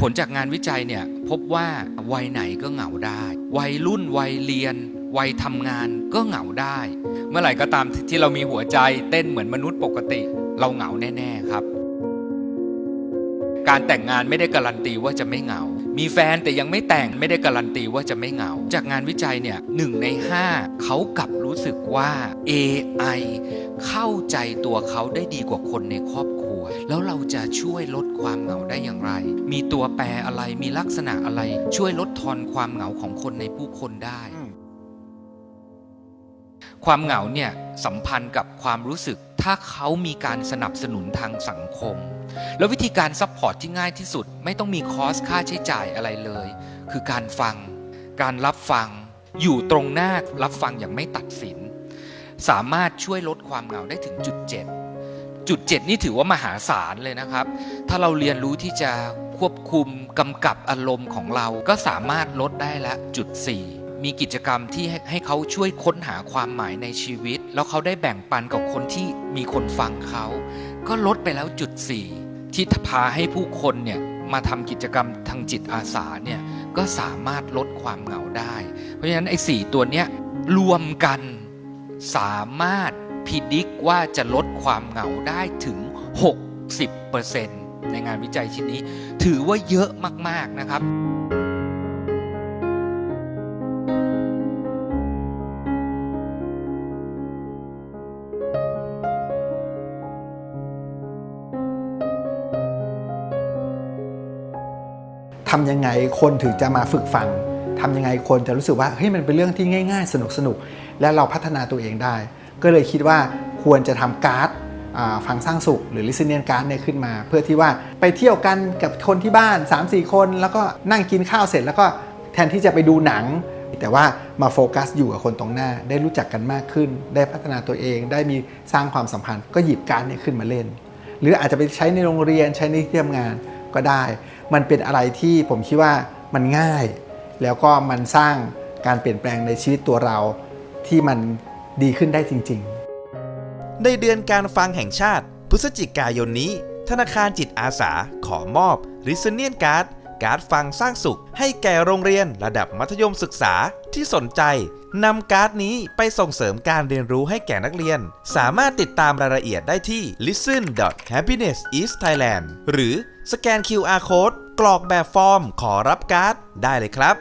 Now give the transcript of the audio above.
ผลจากงานวิจัยเนี่ยพบว่าวัยไหนก็เหงาได้ วัยรุ่นวัยเรียน วัยทำงานก็เหงาได้ เมื่อไหร่ก็ตามที่เรามีหัวใจเต้นเหมือนมนุษย์ปกติ เราเหงาแน่ ๆครับ การแต่งงานไม่ได้การันตีว่าจะไม่เหงา มีแฟนแต่ยังไม่แต่งไม่ได้การันตีว่าจะไม่เหงา จากงานวิจัยเนี่ยหนึ่งในห้าเขากลับรู้สึกว่า AI เข้าใจตัวเขาได้ดีกว่าคนในครอบค แล้วเราจะช่วยลดความเหงาได้อย่างไร มีตัวแปรอะไรมีลักษณะอะไร ช่วยลดทอนความเหงาของคนในผู้คนได้ ความเหงาเนี่ยสัมพันธ์กับความรู้สึก ถ้าเขามีการสนับสนุนทางสังคม แล้ววิธีการซัพพอร์ตที่ง่ายที่สุด ไม่ต้องมีคอสค่าใช้จ่ายอะไรเลย คือการฟัง การรับฟัง อยู่ตรงหน้ารับฟังอย่างไม่ตัดสิน สามารถช่วยลดความเหงาได้ถึงจุดเจ็ด จุดเจ็ดนี่ถือว่ามหาศาลเลยนะครับ ถ้าเราเรียนรู้ที่จะควบคุมกำกับอารมณ์ของเราก็สามารถลดได้ละจุดสี่มีกิจกรรมที่ให้เขาช่วยค้นหาความหมายในชีวิต แล้วเขาได้แบ่งปันกับคนที่มีคนฟังเขา ก็ลดไปแล้วจุดสี่ที่พาให้ผู้คนเนี่ยมาทำกิจกรรมทางจิตอาสาเนี่ยก็สามารถลดความเหงาได้ เพราะฉะนั้นไอ้สี่ตัวเนี้ยรวมกันสามารถ พิจิกว่าจะลดความเหงาได้ถึง 60%ในงานวิจัยชิ้นนี้ ถือว่าเยอะมาก ๆ นะครับทำยังไงคนถึงจะมาฝึกฟังทำยังไงคนจะรู้สึกว่าเฮ้ยมันเป็นเรื่องที่ง่าย ๆ สนุกๆและเราพัฒนาตัวเองได้ ก็เลยคิดว่าควรจะทำการ์ดฟังสร้างสุขหรือ listening card เนี่ยขึ้นมา เพื่อที่ว่าไปเที่ยวกันกับคนที่บ้าน 3-4 คน แล้วก็นั่งกินข้าวเสร็จ แล้วก็แทนที่จะไปดูหนัง แต่ว่ามาโฟกัสอยู่กับคนตรงหน้า ได้รู้จักกันมากขึ้น ได้พัฒนาตัวเอง ได้มีสร้างความสัมพันธ์ ก็หยิบการ์ดเนี่ยขึ้นมาเล่น หรืออาจจะไปใช้ในโรงเรียนใช้ในที่ทำงานก็ได้ มันเป็นอะไรที่ผมคิดว่ามันง่าย แล้วก็มันสร้างการเปลี่ยนแปลงในชีวิตตัวเราที่มัน ดีขึ้นได้จริง ๆ ในเดือนการฟังแห่งชาติ พฤศจิกายนนี้ ธนาคารจิตอาสาขอมอบ r i s o n i a n Card การ์ดฟังสร้างสุข ให้แก่โรงเรียนระดับมัธยมศึกษาที่สนใจนำการ์ดนี้ไปส่งเสริมการเรียนรู้ให้แก่นักเรียน สามารถติดตามรายละเอียดได้ที่ listen.happinessisthailand หรือสแกน QR Code กรอกแบบฟอร์มขอรับการ์ดได้เลยครับ